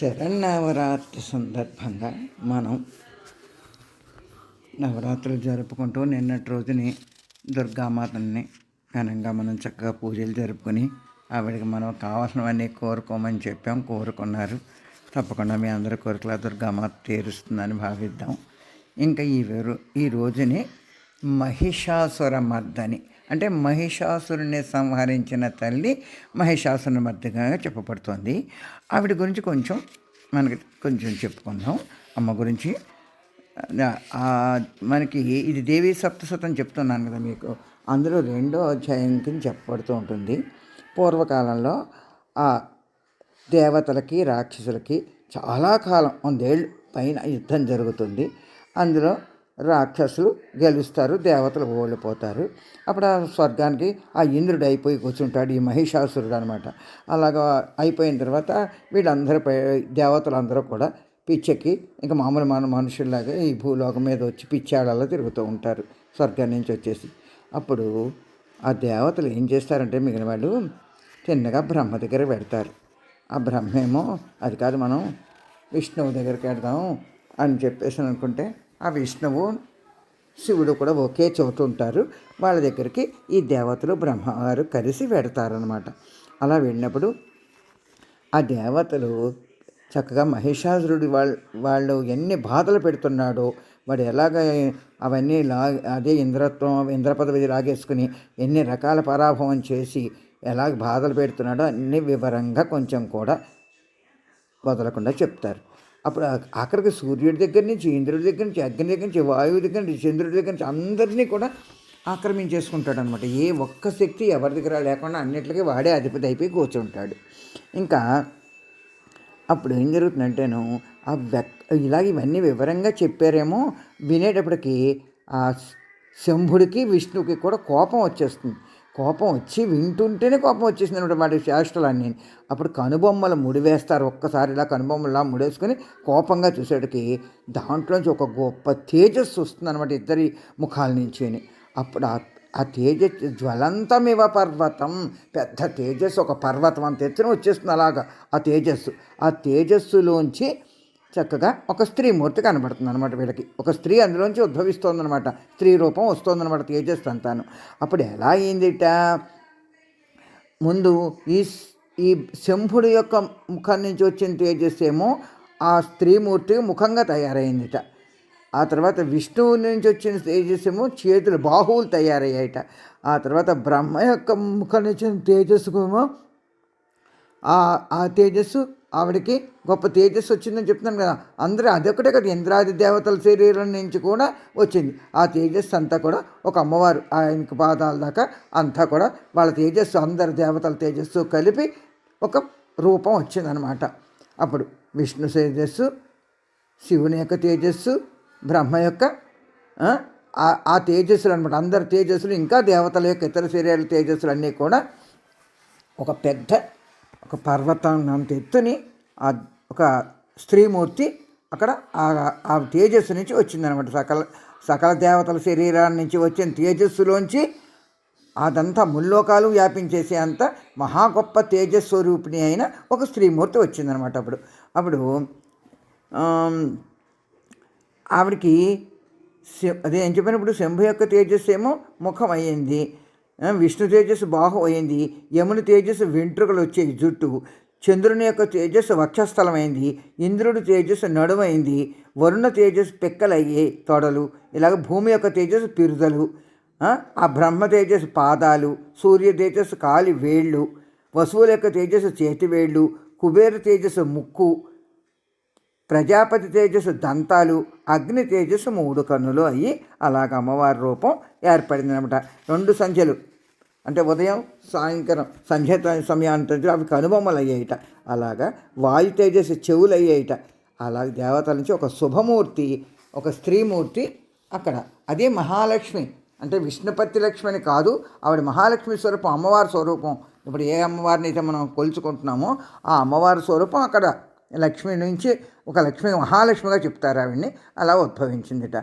శరన్నవరాత్రి సందర్భంగా మనం నవరాత్రులు జరుపుకుంటూ నిన్నటి రోజుని దుర్గామాతని ఘనంగా మనం చక్కగా పూజలు జరుపుకొని ఆవిడకి మనం కావాల్సినవన్నీ కోరుకోమని చెప్పాం కోరుకున్నారు. తప్పకుండా మీ అందరి కోరికల దుర్గామాత తీరుస్తుందని భావిద్దాం. ఇంకా ఈ ఈ రోజుని మహిషాసుర మర్దని అంటే మహిషాసురుని సంహరించిన తల్లి మహిషాసురుని మర్దిగా చెప్పబడుతోంది. ఆవిడ గురించి కొంచెం మనకి కొంచెం చెప్పుకుందాం. అమ్మ గురించి. మనకి ఇది దేవీ సప్తశతం చెప్తున్నాను కదా మీకు. అందులో రెండో అధ్యాయం కింద చెప్పబడుతూ ఉంటుంది. పూర్వకాలంలో ఆ దేవతలకి రాక్షసులకి చాలా కాలం వందేళ్ళు పైన యుద్ధం జరుగుతుంది. అందులో రాక్షసులు గెలుస్తారు దేవతలు ఓడిపోతారు. అప్పుడు ఆ స్వర్గానికి ఆ ఇంద్రుడు అయిపోయి కూర్చుంటాడు ఈ మహిషాసురుడు అనమాట అలాగా అయిపోయిన తర్వాత వీళ్ళందరూ పై దేవతలందరూ కూడా పిచ్చెక్కి ఇంకా మామూలు మన మనుషుల్లాగా ఈ భూలోకం మీద వచ్చి పిచ్చాడల్లా తిరుగుతూ ఉంటారు స్వర్గం నుంచి వచ్చేసి. అప్పుడు ఆ దేవతలు ఏం చేస్తారంటే మిగిలిన వాళ్ళు తిన్నగా బ్రహ్మ దగ్గర పెడతారు. ఆ బ్రహ్మేమో అది కాదు మనం విష్ణువు దగ్గరికి వెడదాం అని చెప్పేసి అనుకుంటే ఆ విష్ణువు శివుడు కూడా ఒకే చోట ఉంటారు వాళ్ళ దగ్గరికి ఈ దేవతలు బ్రహ్మవారు కలిసి పెడతారనమాట అలా వెళ్ళినప్పుడు ఆ దేవతలు చక్కగా మహిషాసురుడు వాళ్ళ వాళ్ళు ఎన్ని బాధలు పెడుతున్నాడో వాడు ఎలాగ అవన్నీ లా అదే ఇంద్రత్వం ఇంద్రపదవి లాగేసుకుని ఎన్ని రకాల పరాభవం చేసి ఎలా బాధలు పెడుతున్నాడో అన్ని వివరంగా కొంచెం కూడా వదలకుండా చెప్తారు. అప్పుడు అక్కడికి సూర్యుడి దగ్గర నుంచి ఇంద్రుడి దగ్గర నుంచి అగ్ని దగ్గర నుంచి వాయువు దగ్గర నుంచి చంద్రుడి దగ్గర నుంచి అందరినీ కూడా ఆక్రమించేసుకుంటాడు అనమాట ఏ ఒక్క శక్తి ఎవరి దగ్గర లేకుండా అన్నిటికీ వాడే అధిపతి అయిపోయి కూర్చుంటాడు. ఇంకా అప్పుడు ఏం జరుగుతుందంటేను ఆ వ్యక్ ఇలాగ ఇవన్నీ వివరంగా చెప్పారేమో వినేటప్పటికి ఆ శంభుడికి విష్ణువుకి కూడా కోపం వచ్చేస్తుంది. కోపం వచ్చి వింటుంటేనే కోపం వచ్చేసింది అనమాట వాటి చేష్టలన్నీ అప్పుడు కనుబొమ్మలు ముడివేస్తారు ఒక్కసారి ఇలా కనుబొమ్మలా ముడేసుకొని కోపంగా చూసేటికి దాంట్లోంచి ఒక గొప్ప తేజస్సు వస్తుంది అనమాట ఇద్దరి ముఖాల నుంచి అప్పుడు ఆ ఆ తేజ జ్వలంతమివ పర్వతం పెద్ద తేజస్సు ఒక పర్వతం అంత ఎత్తున వచ్చేస్తుంది అలాగా ఆ తేజస్సు. ఆ తేజస్సులోంచి చక్కగా ఒక స్త్రీ మూర్తి కనబడుతుంది అనమాట వీళ్ళకి. ఒక స్త్రీ అందులోంచి ఉద్భవిస్తోందనమాట స్త్రీ రూపం వస్తోందనమాట తేజస్ అంతాను. అప్పుడు ఎలా అయిందిట? ముందు ఈ ఈ శంభుడి యొక్క ముఖం నుంచి వచ్చిన తేజస్ ఏమో ఆ స్త్రీమూర్తి ముఖంగా తయారైందిట. ఆ తర్వాత విష్ణువు నుంచి వచ్చిన తేజస్సు ఏమో చేతులు బాహువులు తయారయ్యాయట. ఆ తర్వాత బ్రహ్మ యొక్క ముఖం నుంచి వచ్చిన తేజస్సుకు ఆ ఆ తేజస్సు ఆవిడకి గొప్ప తేజస్సు వచ్చిందని చెప్తున్నాను కదా. అందరూ అదొకటే కదా ఇంద్రాది దేవతల శరీరం నుంచి కూడా వచ్చింది. ఆ తేజస్సు అంతా కూడా ఒక అమ్మవారు ఆయనకి పాదాల దాకా అంతా కూడా వాళ్ళ తేజస్సు అందరి దేవతల తేజస్సు కలిపి ఒక రూపం వచ్చిందనమాట అప్పుడు విష్ణు తేజస్సు శివుని యొక్క తేజస్సు బ్రహ్మ యొక్క ఆ, ఆ తేజస్సులు అనమాట అందరి తేజస్సులు ఇంకా దేవతల యొక్క ఇతర శరీరాల తేజస్సులు అన్నీ కూడా ఒక పెద్ద ఒక పర్వతం అంత ఎత్తుని ఆ ఒక స్త్రీమూర్తి అక్కడ ఆ- ఆ తేజస్సు నుంచి వచ్చిందనమాట. సకల సకల దేవతల శరీరాల నుంచి వచ్చిన తేజస్సులోంచి అదంతా ముల్లోకాలు వ్యాపించేసే అంత మహా గొప్ప తేజస్వరూపిణి అయిన ఒక స్త్రీమూర్తి వచ్చిందనమాట అప్పుడు. అప్పుడు ఆవిడికి ఆవిడకి అదే ఏం చెప్పినప్పుడు శంభు యొక్క తేజస్సు ఏమో ముఖం అయ్యింది విష్ణు తేజస్సు బాహు అయింది యముని తేజస్సు వెంట్రుకలు వచ్చే జుట్టు చంద్రుని యొక్క తేజస్సు వక్షస్థలమైంది ఇంద్రుడి తేజస్సు నడుమైంది వరుణ తేజస్సు పెక్కలయ్యే తొడలు ఇలాగ భూమి యొక్క తేజస్సు పిరుదలు ఆ, ఆ బ్రహ్మ తేజస్సు పాదాలు సూర్య తేజస్సు కాలి వేళ్ళు వసువుల యొక్క తేజస్సు చేతివేళ్ళు కుబేర తేజస్సు ముక్కు ప్రజాపతి తేజస్సు దంతాలు అగ్ని తేజస్సు మూడు కన్నులు అయ్యి అలాగ అమ్మవారి రూపం ఏర్పడింది అనమాట రెండు సంధ్యలు అంటే ఉదయం సాయంకాలం సంధ్య త- అవి కనుబొమ్మలు అయ్యాయిట అలాగా వాయు తేజస్సు చెవులు అయ్యాయిట అలాగే దేవతల నుంచి ఒక శుభమూర్తి ఒక స్త్రీమూర్తి అక్కడ. అదే మహాలక్ష్మి అంటే విష్ణుపతి లక్ష్మి అని కాదు ఆవిడ మహాలక్ష్మి స్వరూపం అమ్మవారి స్వరూపం. ఇప్పుడు ఏ అమ్మవారిని అయితే మనం కొలుచుకుంటున్నామో ఆ అమ్మవారి స్వరూపం అక్కడ లక్ష్మి నుంచి ఒక లక్ష్మి మహాలక్ష్మిగా చెప్తారు ఆవిడ్ని. అలా ఉద్భవించిందిట.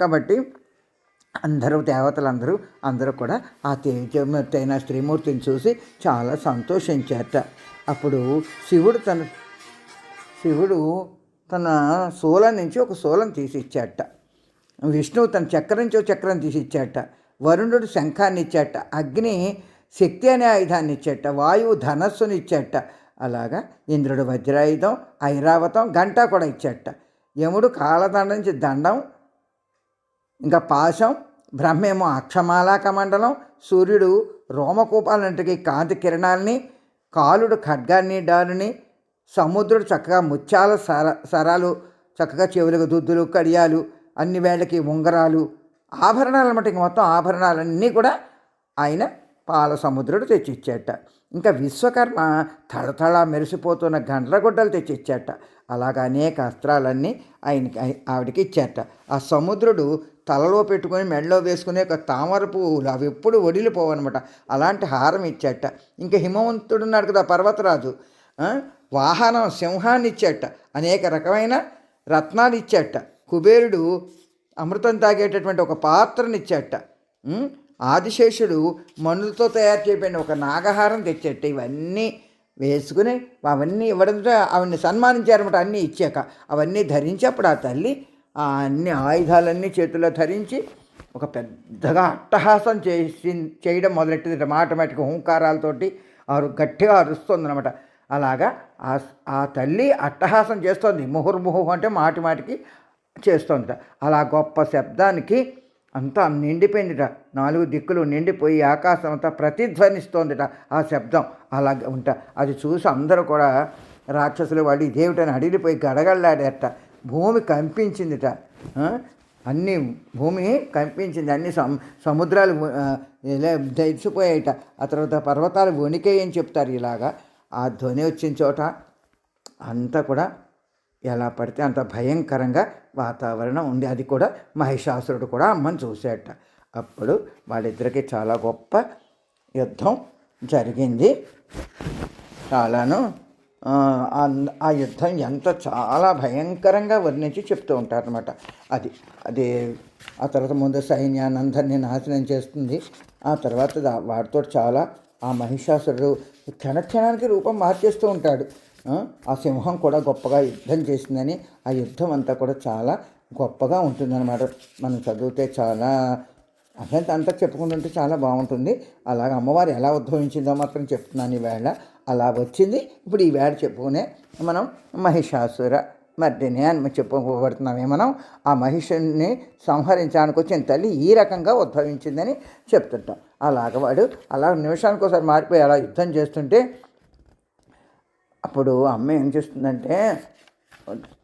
కాబట్టి అందరూ దేవతలందరూ అందరూ కూడా ఆ తేజమూర్తైన శ్రీమూర్తిని స్త్రీమూర్తిని చూసి చాలా సంతోషించారట. అప్పుడు శివుడు తన శివుడు తన శూల నుంచి ఒక శూలం తీసి ఇచ్చాట విష్ణువు తన చక్రం నుంచి ఒక చక్రం తీసి ఇచ్చాట వరుణుడు శంఖాన్ని ఇచ్చాట అగ్ని శక్తి అనే ఆయుధాన్ని ఇచ్చాట వాయువు ధనస్సుని ఇచ్చాట అలాగా ఇంద్రుడు వజ్రాయుధం ఐరావతం గంట కూడా ఇచ్చాట. యముడు కాలదండ నుంచి దండం ఇంకా పాశం బ్రహ్మేమో అక్షమాలాక మండలం సూర్యుడు రోమకూపాలంటికి కాంతి కిరణాలని కాలుడు ఖడ్గాన్ని డాలుని సముద్రుడు చక్కగా ముత్యాల సర సరాలు చక్కగా చెవులకు దుద్దులు కడియాలు అన్ని వేళ్ళకి ఉంగరాలు ఆభరణాలు అన్నమాట ఇంక మొత్తం ఆభరణాలన్నీ కూడా ఆయన పాల సముద్రుడు తెచ్చిచ్చాట. ఇంకా విశ్వకర్మ తళతళ మెరిసిపోతున్న గండ్రగుడ్డలు తెచ్చిచ్చాట. అలాగ అనేక అస్త్రాలన్నీ ఆయనకి ఆవిడకి ఇచ్చాట ఆ సముద్రుడు తలలో పెట్టుకొని మెడలో వేసుకునే ఒక తామర పువ్వులు అవి ఎప్పుడు వడిలిపోవన్నమాట అలాంటి హారం ఇచ్చాట. ఇంకా హిమవంతుడు ఉన్నాడు కదా పర్వతరాజు. వాహనం సింహాన్ని ఇచ్చాట అనేక రకమైన రత్నాలు ఇచ్చాట కుబేరుడు అమృతం తాగేటటువంటి ఒక పాత్రని ఇచ్చాట ఆదిశేషుడు మనులతో తయారు చేయబడిన ఒక నాగహారం తెచ్చేట ఇవన్నీ వేసుకుని అవన్నీ ఇవ్వడంతో అవన్నీ సన్మానించారన్నమాట అన్నీ ఇచ్చాక. అవన్నీ ధరించి అప్పుడు ఆ తల్లి ఆ అన్ని ఆయుధాలన్నీ చేతిలో ధరించి ఒక పెద్దగా అట్టహాసం చేసి చేయడం మొదలెట్టింది ఆటోమేటిక్ హుంకారాలతోటి ఆరు గట్టిగా అరుస్తుందన్నమాట. అలాగా ఆ ఆ తల్లి అట్టహాసం చేస్తోంది ముహుర్ముహు అంటే మాటి మాటికి చేస్తుంది అలా గొప్ప శబ్దానికి అంతా నిండిపోయిందిట. నాలుగు దిక్కులు నిండిపోయి ఆకాశం అంతా ప్రతిధ్వనిస్తోందిట ఆ శబ్దం. అలా ఉంట. అది చూసి అందరూ కూడా రాక్షసులు వాళ్ళు ఇదేమిటని అడిగిపోయి గడగడలాడేట భూమి కంపించిందిట. అన్ని భూమి కంపించింది. అన్ని సము సముద్రాలు ఆ, తెచ్చిపోయాయిట ఆ తర్వాత పర్వతాలు వణికేయని చెప్తారు ఇలాగా. ఆ ధ్వని వచ్చిన చోట అంతా కూడా ఎలా పడితే అంత భయంకరంగా వాతావరణం ఉంది. అది కూడా మహిషాసురుడు కూడా అమ్మని చూశాట అప్పుడు వాళ్ళిద్దరికి చాలా గొప్ప యుద్ధం జరిగింది. చాలాను ఆ, ఆ- యుద్ధం ఎంత చాలా భయంకరంగా వర్ణించి చెప్తూ ఉంటారనమాట అది అది ఆ తర్వాత ముందు సైన్యానందరినీ నాశనం చేస్తుంది. ఆ తర్వాత దా- వాడితో చాలా ఆ మహిషాసురుడు క్షణక్షణానికి రూపం మార్చేస్తూ ఉంటాడు. ఆ, సింహం కూడా గొప్పగా యుద్ధం చేసిందని ఆ యుద్ధం అంతా కూడా చాలా గొప్పగా ఉంటుందన్నమాట. మనం చదివితే చాలా అసలు అంతా చెప్పుకుంటుంటే చాలా బాగుంటుంది. అలాగ అమ్మవారు ఎలా ఉద్భవించిందో మాత్రం చెప్తున్నాను ఈవేళ. అలా వచ్చింది. ఇప్పుడు ఈ వేళ చెప్పుకునే మనం మహిషాసుర మర్దిని అని చెప్పుకోబడుతున్నామే మనం ఆ మహిషుని సంహరించడానికి వచ్చిన తల్లి ఈ రకంగా ఉద్భవించిందని చెప్తుంటాం. అలాగ వాడు అలా నిమిషానికి ఒకసారి మారిపోయి అలా యుద్ధం చేస్తుంటే అప్పుడు అమ్మ ఏం చేస్తుందంటే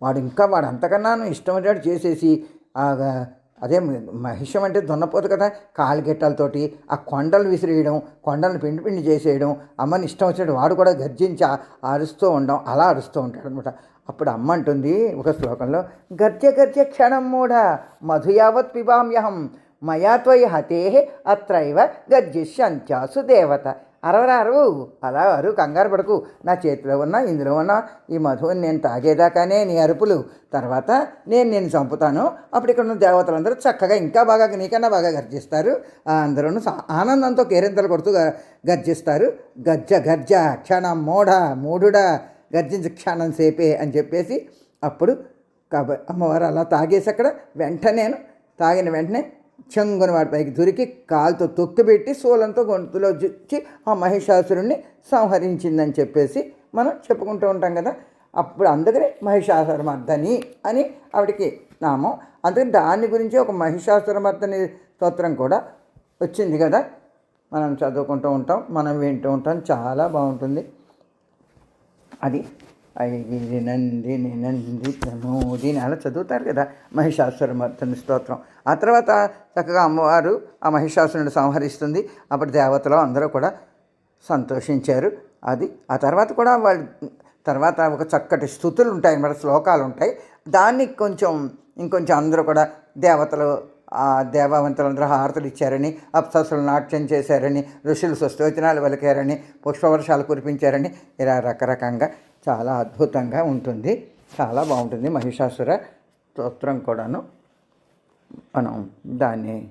వాడు ఇంకా వాడు అంతకన్నాను ఇష్టం వచ్చాడు చేసేసి అదే మహిషం అంటే దున్నపోతు కదా కాలిగెట్టలతోటి ఆ కొండలు విసిరేయడం కొండలను పిండి పిండి చేసేయడం అమ్మని ఇష్టం వచ్చాడు వాడు కూడా గర్జించి అరుస్తూ ఉండడం అలా అరుస్తూ ఉంటాడు అనమాట అప్పుడు అమ్మ అంటుంది ఒక శ్లోకంలో గర్జ గర్జ క్షణం మూఢ మధుయావత్ పిబామ్యహం మయా త్వయి హతే అత్రైవ గర్జిష్యంత్యాసు దేవత. అరవరా అరవు అలా అరు కంగారు పడకు. నా చేతిలో ఉన్న ఇందులో ఉన్న ఈ మధువుని నేను తాగేదాకానే నీ అరుపులు. తర్వాత నేను నేను చంపుతాను. అప్పుడు ఇక్కడ ఉన్న దేవతలందరూ చక్కగా ఇంకా బాగా నీకన్నా బాగా గర్జిస్తారు. ఆ అందరూ ఆనందంతో కేరింతలు కొడుతూ గర్జిస్తారు. గజ్జ గర్జ క్షణం మోఢ మూఢుడా గర్జించ క్షణం సేపే అని చెప్పేసి అప్పుడు కబ అమ్మవారు అలా తాగేసి అక్కడ వెంటనే తాగిన వెంటనే చెంగున వాడి పైకి దొరికి కాలుతో తొక్కిపెట్టి శూలంతో గొంతులో చుచ్చి ఆ మహిషాసురుణ్ణి సంహరించిందని చెప్పేసి మనం చెప్పుకుంటూ ఉంటాం కదా. అప్పుడు అందుకనే మహిషాసురమర్దని అని ఆవిడకి నామం. అందుకని దాని గురించి ఒక మహిషాసురమర్దని స్తోత్రం కూడా వచ్చింది కదా. మనం చదువుకుంటూ ఉంటాం మనం వింటూ ఉంటాం చాలా బాగుంటుంది. అది ఐగిరి నందిని నంది ప్రమోదిని అలా చదువుతారు కదా మహిషాసురమర్దని స్తోత్రం. ఆ తర్వాత చక్కగా అమ్మవారు ఆ మహిషాసురుడు సంహరిస్తుంది. అప్పుడు దేవతలు అందరూ కూడా సంతోషించారు. అది ఆ తర్వాత కూడా వాళ్ళు తర్వాత ఒక చక్కటి స్థుతులు ఉంటాయి. అన్నమాట శ్లోకాలు ఉంటాయి. దాన్ని కొంచెం ఇంకొంచెం అందరూ కూడా దేవతలు దేవవంతులందరూ హారతులు ఇచ్చారని అప్సరసులు నాట్యం చేశారని ఋషులు స్వస్తోచనాలు పలికారని పుష్పవర్షాలు కురిపించారని ఇలా రకరకంగా చాలా అద్భుతంగా ఉంటుంది. చాలా బాగుంటుంది మహిషాసుర స్తోత్రం కూడాను. మనం దాన్ని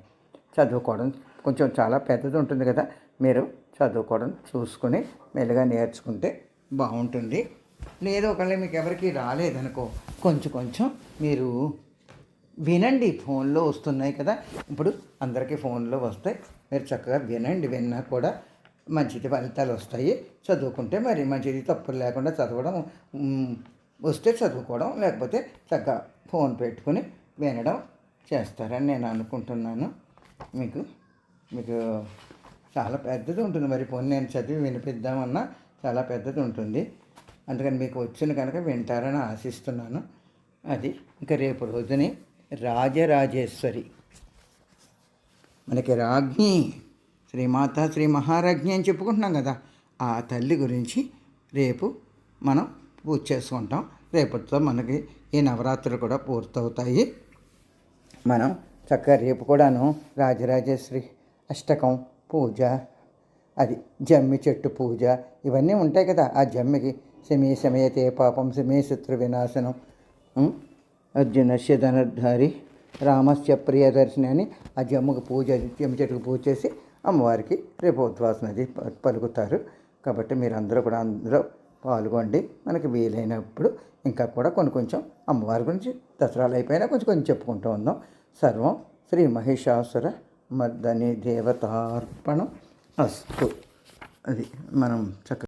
చదువుకోవడం కొంచెం చాలా పెద్దది ఉంటుంది కదా మీరు చదువుకోవడం చూసుకుని మెల్లగా నేర్చుకుంటే బాగుంటుంది. లేదు ఒకవేళ మీకు ఎవరికి రాలేదనుకో కొంచెం కొంచెం మీరు వినండి ఫోన్లో వస్తున్నాయి కదా. ఇప్పుడు అందరికీ ఫోన్లో వస్తాయి. మీరు చక్కగా వినండి విన్నా కూడా మంచిది ఫలితాలు వస్తాయి. చదువుకుంటే మరి మంచిది తప్పులు లేకుండా చదవడం వస్తే చదువుకోవడం లేకపోతే చక్కగా ఫోన్ పెట్టుకుని వినడం చేస్తారని నేను అనుకుంటున్నాను. మీకు మీకు చాలా పెద్దది ఉంటుంది మరి ఫోన్. నేను చదివి వినిపిద్దామన్నా చాలా పెద్దది ఉంటుంది. అందుకని మీకు వచ్చిన కనుక వింటారని ఆశిస్తున్నాను. అది ఇంకా రేపు రోజుని రాజరాజేశ్వరి. మనకి రాజ్ఞి శ్రీమాత శ్రీ మహారాజ్ఞి అని చెప్పుకుంటున్నాం కదా ఆ తల్లి గురించి రేపు మనం పూజ చేసుకుంటాం. రేపటితో మనకి ఈ నవరాత్రులు కూడా పూర్తవుతాయి. మనం చక్కగా రేపు కూడాను రాజరాజేశ్వరి అష్టకం పూజ అది జమ్మి చెట్టు పూజ ఇవన్నీ ఉంటాయి కదా. ఆ జమ్మికి శమీ సమయతే పాపం శమీ శత్రు వినాశనం అర్జునస్య ధనుర్ధారి రామస్య ప్రియదర్శిని అని ఆ జమ్ముకు పూజ జమ్మ చెట్టుకు పూజ చేసి అమ్మవారికి రేపు ఉద్వాసనది ప- పలుకుతారు. కాబట్టి మీరు అందరూ కూడా అందరూ పాల్గొండి. మనకి వీలైనప్పుడు ఇంకా కూడా కొన్ని కొంచెం అమ్మవారి గురించి దసరాలు అయిపోయినా కొంచెం కొంచెం చెప్పుకుంటూ ఉందాం. సర్వం శ్రీ మహిషాసుర మర్దని దేవతార్పణం. అస్తు. అది మనం చక్కగా